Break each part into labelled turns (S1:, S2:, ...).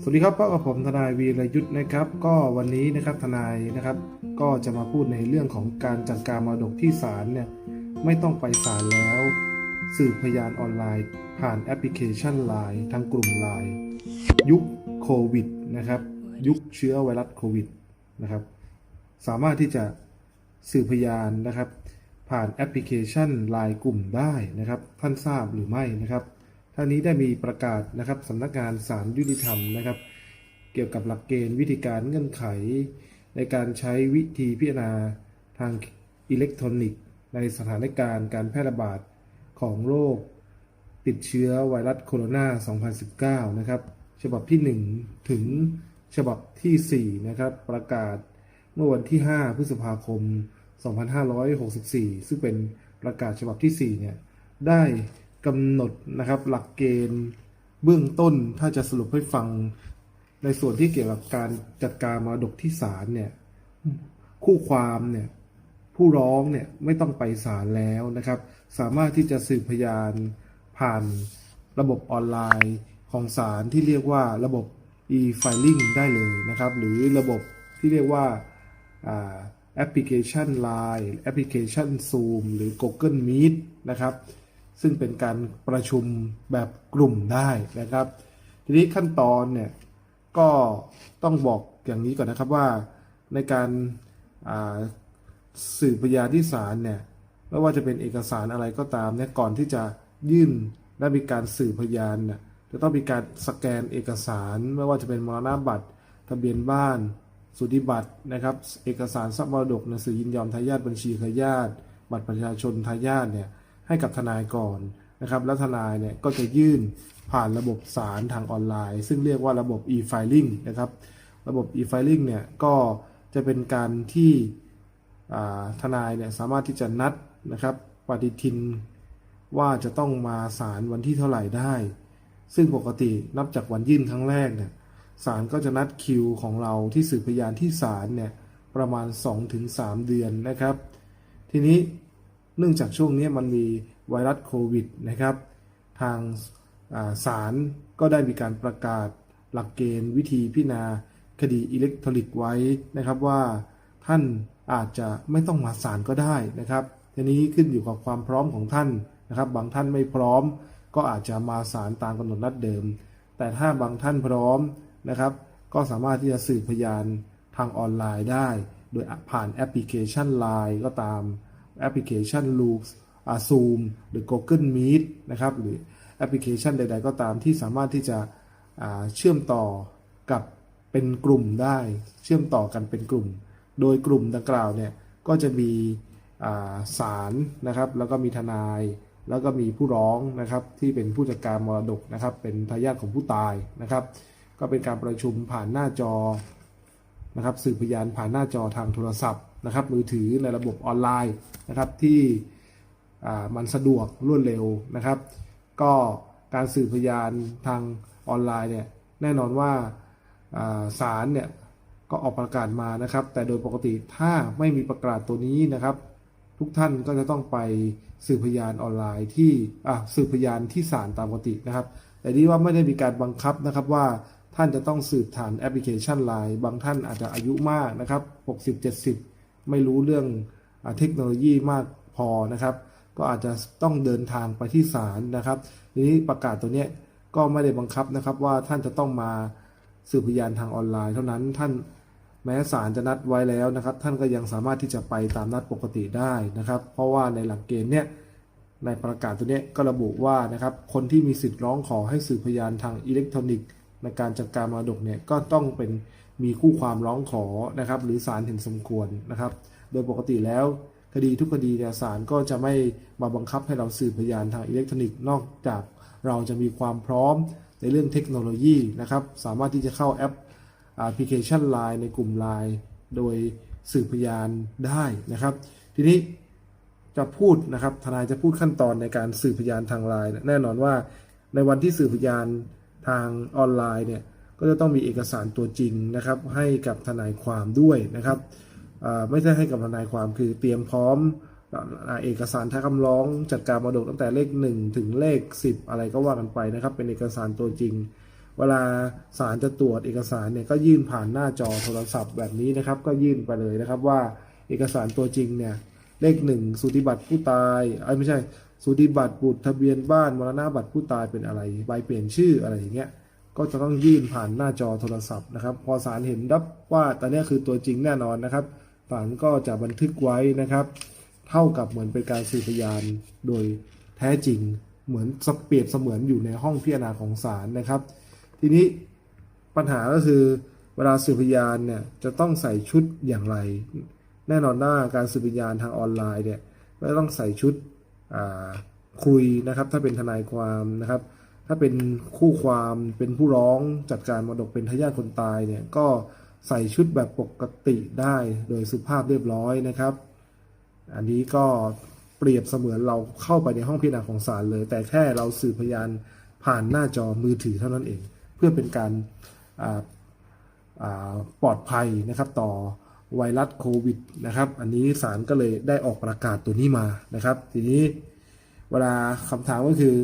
S1: สวัสดีครับพบกับผมทนายวีรยุทธ์นะครับ ก็วันนี้นะครับทนายนะครับ ก็จะมาพูดในเรื่องของการจัดการมรดกที่ศาลเนี่ยไม่ต้องไปศาลแล้ว สืบพยานออนไลน์ ผ่านแอปพลิเคชัน Line ทางกลุ่ม Line ยุคโควิดนะครับ ยุคเชื้อไวรัสโควิดนะครับ สามารถที่จะสืบพยานนะครับ ผ่านแอปพลิเคชัน Line กลุ่มได้นะครับ ท่านทราบหรือไม่นะครับ ท่านนี้ได้มีประกาศนะครับสำนักงานศาลยุติธรรมนะครับ เกี่ยวกับหลักเกณฑ์วิธีการเงื่อนไข ในการใช้วิธีพิจารณาทางอิเล็กทรอนิกส์ ในสถานการณ์การแพร่ระบาดของโรคติดเชื้อไวรัสโคโรนา 2019 นะครับ ฉบับที่ 1 ถึงฉบับทีสี่4 นะครับ ประกาศเมื่อวันที่ 5 พฤษภาคม 2564 ซึ่งเป็นประกาศฉบับที่ 4 เนี่ย ได้ กำหนดนะครับ หลักเกณฑ์เบื้องต้นถ้าจะสรุปให้ฟังในส่วนที่เกี่ยวกับการจัดการมรดกที่ศาลเนี่ยคู่ความเนี่ยผู้ร้องเนี่ยไม่ต้องไปศาลแล้วนะครับ สามารถที่จะสืบพยานผ่านระบบออนไลน์ของศาลที่เรียกว่าระบบ e-filing ได้เลยนะครับ หรือระบบที่เรียกว่าแอปพลิเคชัน Line แอปพลิเคชัน Zoom หรือ Google Meet นะครับ ซึ่งเป็นการประชุมแบบกลุ่มได้นะครับ ทีนี้ขั้นตอนเนี่ยก็ต้องบอกอย่างนี้ก่อนนะครับว่าในการาสืบพยานที่ศาลเนี่ยไม่ว่าจะเป็นเอกสารอะไรก็ตามเนี่ยก่อนที่จะยื่นและมีการสืบพยานเนี่ยจะต้องมีการสแกนเอกสาร ไม่ว่าจะเป็นมรณบัตร ทะเบียนบ้าน สุติบัตรนะครับ เอกสารทรัพย์มรดกหนังสือยินยอมทายาทบัญชีทายาทบัตรประชาชนทายาทเนี่ย ให้กับทนายก่อนนะครับแล้วทนายเนี่ยก็จะยื่นผ่านระบบสารทางออนไลน์ ซึ่งเรียกว่าระบบ e-filing นะครับ ระบบ e-filing เนี่ยก็จะเป็นการที่ทนายเนี่ยสามารถที่จะนัดนะครับปฏิทินว่าจะต้องมาศาลวันที่เท่าไหร่ได้ ซึ่งปกตินับจากวันยื่นครั้งแรกเนี่ยศาลก็จะนัดคิวของเราที่สืบพยานที่ศาลเนี่ยประมาณ 2-3 เดือนนะครับ ทีนี้ เนื่องจากช่วงนี้มันมีไวรัสโควิดนะครับ ทางศาลก็ได้มีการประกาศหลักเกณฑ์วิธีพิจารณาคดีอิเล็กทรอนิกส์ไว้นะครับว่าท่านอาจจะไม่ต้องมาศาลก็ได้นะครับทีนี้ขึ้นอยู่กับความพร้อมของท่านนะครับ บางท่านไม่พร้อม ก็อาจจะมาศาลตามกำหนดนัดเดิม แต่ถ้าบางท่านพร้อมนะครับ ก็สามารถที่จะสืบพยานทางออนไลน์ได้ โดยผ่านแอปพลิเคชัน Line ก็ตาม แอปพลิเคชัน Loop อาซูมหรือ Google Meet นะครับหรือแอปพลิเคชันใด ๆ ก็ตามที่สามารถที่จะเชื่อมต่อกับเป็นกลุ่มได้ เชื่อมต่อกันเป็นกลุ่ม โดยกลุ่มดังกล่าวเนี่ยก็จะมีาศาลนะครับ แล้วก็มีทนาย แล้วก็มีผู้ร้องนะครับที่เป็นผู้จัดการมรดกนะครับ เป็นทายาทของผู้ตายนะครับ ก็เป็นการประชุมผ่านหน้าจอนะครับสืบพยานผ่านหน้าจอทางโทรศัพท์ นะครับมือถือในระบบออนไลน์นะครับที่มันสะดวกรวดเร็วนะครับ ก็การสืบพยานทางออนไลน์เนี่ยแน่นอนว่าอ่าศาลเนี่ยก็ออกประกาศมานะครับ แต่โดยปกติถ้าไม่มีประกาศตัวนี้นะครับ ทุกท่านก็จะต้องไปสืบพยานออนไลน์ที่อะสืบพยานที่ศาลตามปกตินะครับ แต่นี่ว่าไม่ได้มีการบังคับนะครับว่าท่านจะต้องสืบผ่านแอปพลิเคชัน Line บางท่านอาจจะอายุมากนะครับ 60 70 ไม่รู้เรื่องอเทคโนโลยีมากพอนะครับ ก็อาจจะต้องเดินทางไปที่ศาลนะครับทีนี้ประกาศตัวเนี้ยก็ไม่ได้บังคับนะครับว่าท่านจะต้องมาสืบพยานทางออนไลน์ เท่านั้นท่านแม้ศาลจะนัดไว้แล้วนะครับ ท่านก็ยังสามารถที่จะไปตามนัดปกติได้นะครับ เพราะว่าในหลักเกณฑ์เนี้ยในประกาศตัวเนี้ยก็ระบุว่านะครับคนที่มีสิทธิ์ร้องขอให้สืบพยานทางอิเล็กทรอนิกส์ ในการจัดการมรดกเนี่ยก็ต้องเป็น มีคู่ความร้องขอนะครับ หรือศาลเห็นสมควรนะครับ โดยปกติแล้วคดีทุกคดีเนี่ยศาลก็จะไม่มาบังคับให้เราสืบพยานทางอิเล็กทรอนิกส์นอกจากเราจะมีความพร้อมในเรื่องเทคโนโลยีนะครับ สามารถที่จะเข้าแอปแอปพลิเคชัน Line ในกลุ่ม Line โดยสืบพยานได้นะครับ ทีนี้จะพูดนะครับทนายจะพูดขั้นตอนในการสืบพยานทางไลน์แน่นอนว่าในวันที่สืบพยานทางออนไลน์เนี่ย ก็จะต้องมีเอกสารตัวจริงนะครับ ให้กับทนายความด้วยนะครับไม่ใช่ให้กับทนายความคือเตรียมพร้อมเอกสารท้าคำร้องจัดการมรดกตั้งแต่เลข 1 ถึงเลข 10 อะไรก็ว่ากันไปนะครับ เป็นเอกสารตัวจริง เวลาศาลจะตรวจเอกสารเนี่ยก็ยื่นผ่านหน้าจอโทรศัพท์แบบนี้นะครับ ก็ยื่นไปเลยนะครับว่าเอกสารตัวจริงเนี่ยเลขหนึ่งสูติบัตรผู้ตายเอ้ไม่ใช่สูติบัตรบุตรทะเบียนบ้านมรณะบัตรผู้ตายเป็นอะไร ใบเปลี่ยนชื่ออะไรอย่างเงี้ย ก็จะต้องยื่นผ่านหน้าจอโทรศัพท์นะครับ พอศาลเห็นรับว่าตอนนี้คือตัวจริงแน่นอนนะครับศาลก็จะบันทึกไว้นะครับ เท่ากับเหมือนเป็นการสืบพยานโดยแท้จริงเหมือนสเปรียบเสมือนอยู่ในห้องพิจารณาของศาลนะครับ ทีนี้ปัญหาก็คือเวลาสืบพยานเนี่ยจะต้องใส่ชุดอย่างไร แน่นอนว่าการสืบพยานทางออนไลน์เนี่ยก็ต้องใส่ชุดคุยนะครับ ถ้าเป็นทนายความนะครับ ถ้าเป็นคู่ความเป็นผู้ร้องจัดการมรดกเป็นทายาทคนตายเนี่ยก็ใส่ชุดแบบปกติได้โดยสุภาพเรียบร้อยนะครับ อันนี้ก็เปรียบเสมือนเราเข้าไปในห้องพิจารณาของศาลเลย แต่แค่เราสืบพยานผ่านหน้าจอมือถือเท่านั้นเอง เพื่อเป็นการปลอดภัยนะครับต่อไวรัสโควิดนะครับ อันนี้ศาลก็เลยได้ออกประกาศตัวนี้มานะครับ ทีนี้เวลาคำถามก็คือ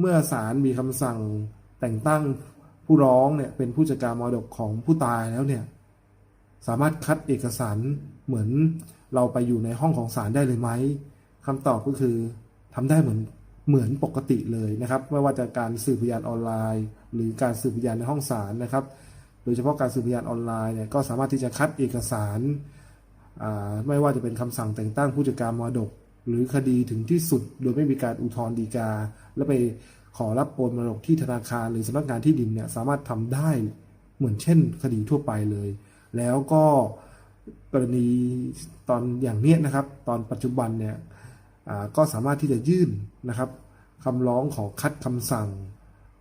S1: เมื่อศาลมีคำสั่งแต่งตั้งผู้ร้องเนี่ยเป็นผู้จัดการมรดกของผู้ตายแล้วเนี่ยสามารถคัดเอกสารเหมือนเราไปอยู่ในห้องของศาลได้เลยไหมคำตอบก็คือทำได้เหมือนเหมือนปกติเลยนะครับ ไม่ว่าจะการสืบพยานออนไลน์ หรือการสืบพยานในห้องศาลนะครับ โดยเฉพาะการสืบพยานออนไลน์เนี่ยก็สามารถที่จะคัดเอกสาร ไม่ว่าจะเป็นคำสั่งแต่งตั้งผู้จัดการมรดก หรือคดีถึงที่สุด โดยไม่มีการอุทธรณ์ฎีกา แล้วไปขอรับโอนมรดกที่ธนาคารหรือสำนักงานที่ดินเนี่ยสามารถทำได้เหมือนเช่น คดีทั่วไปเลย แล้วก็กรณีตอนอย่างเนี้ยนะครับ ตอนปัจจุบันเนี่ยอ่าก็สามารถที่จะยื่นนะครับคำร้องขอคัดคำสั่ง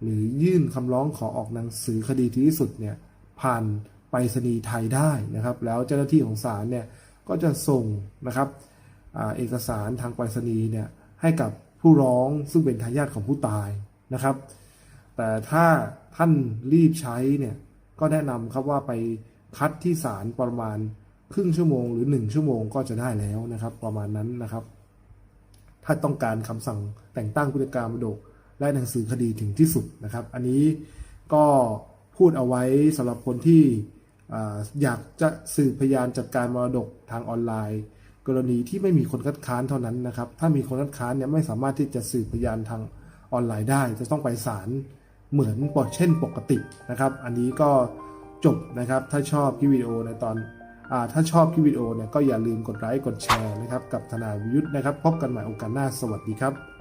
S1: หรือยื่นคำร้องขอออกหนังสือคดีที่สุดเนี่ยผ่านไปรษณีย์ไทยได้นะครับ แล้วเจ้าหน้าที่ของศาลเนี่ยก็จะส่งนะครับ เอกสารทางไปรษณีย์เนี่ยให้กับผู้ร้องซึ่งเป็นทายาทของผู้ตายนะครับ แต่ถ้าท่านรีบใช้เนี่ยก็แนะนำครับว่าไปคัดที่ศาลประมาณครึ่งชั่วโมงหรือ 1 ชั่วโมงก็จะได้แล้วนะครับ ประมาณนั้นนะครับ ถ้าต้องการคำสั่งแต่งตั้งผู้จัดการมรดกและหนังสือคดีถึงที่สุดนะครับ อันนี้ก็พูดเอาไว้สำหรับคนที่ออยากจะสืบพยานจัดการมรดกทางออนไลน์ กรณีที่ไม่มีคนคัดค้านเท่านั้นนะครับ ถ้ามีคนคัดค้านเนี่ยไม่สามารถที่จะสืบพยานทางออนไลน์ได้ จะต้องไปศาลเหมือนปกเช่นปกตินะครับ อันนี้ก็จบนะครับ ถ้าชอบคลิปวิดีโอในตอนอถ้าชอบคลิปวิดีโอเนี่ยก็อย่าลืมกดไลค์กดแชร์นะครับ กับธนาวิยุทธ์นะครับ พบกันใหม่โอกาสหน้าสวัสดีครับ